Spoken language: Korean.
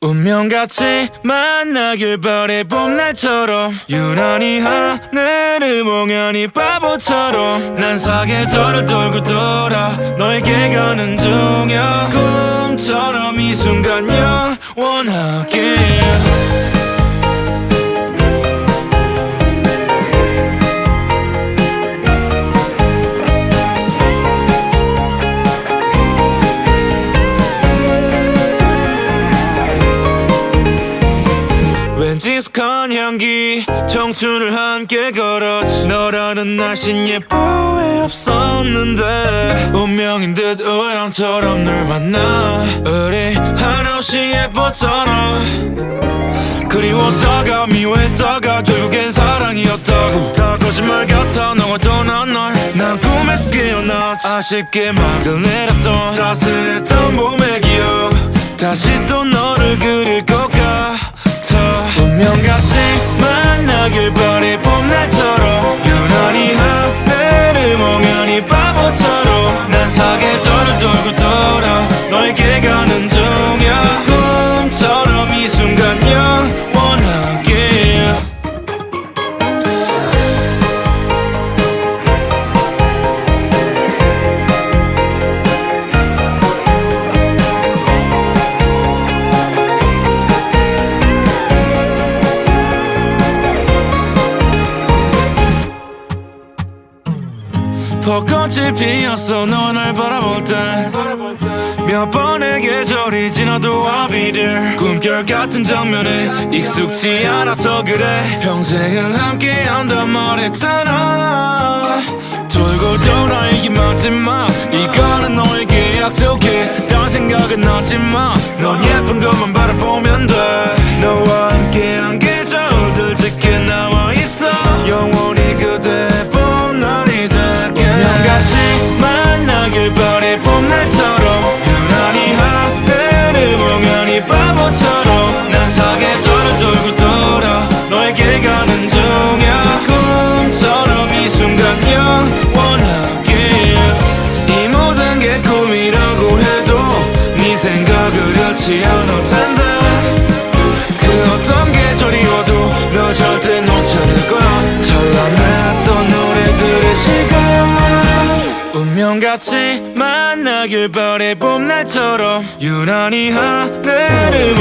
운명같이 만나길 바래 봄날처럼. 유난히 하늘을 멍하니 바보처럼. 난 사계절을 돌고 돌아 너에게 가는 중이야. 꿈처럼 이 순간 영원하게 익숙한 향기 청춘을 함께 걸었지 너라는 날씬 예쁘에 없었는데 운명인 듯 우연처럼 널 만나 우리 한없이 예뻤잖아. 그리웠다가 미워했다가 결국엔 사랑이었다고. 다 거짓말 같아 너와 떠난 날 난 꿈에서 깨어났지. 아쉽게 막을 내렸던 따스 운명같이 만나길 바래 벚꽃이 피었어. 너날 바라볼 때몇 번의 계절이 지나도 아비를 꿈결 같은 장면에 익숙치 않아서 그래. 평생을 함께 한단 말했잖아. 돌고 돌아 이게 마지막. 이거는 너에게 약속해. 딴 생각은 하지마. 넌 예쁜 것만 바라보면 지 않을 텐데 그 어떤 계절이 와도 너 절대 않을 거야. 찬란했던 노래들의 시간. 운명같이 만나길 바래. 봄날처럼 유난히 하늘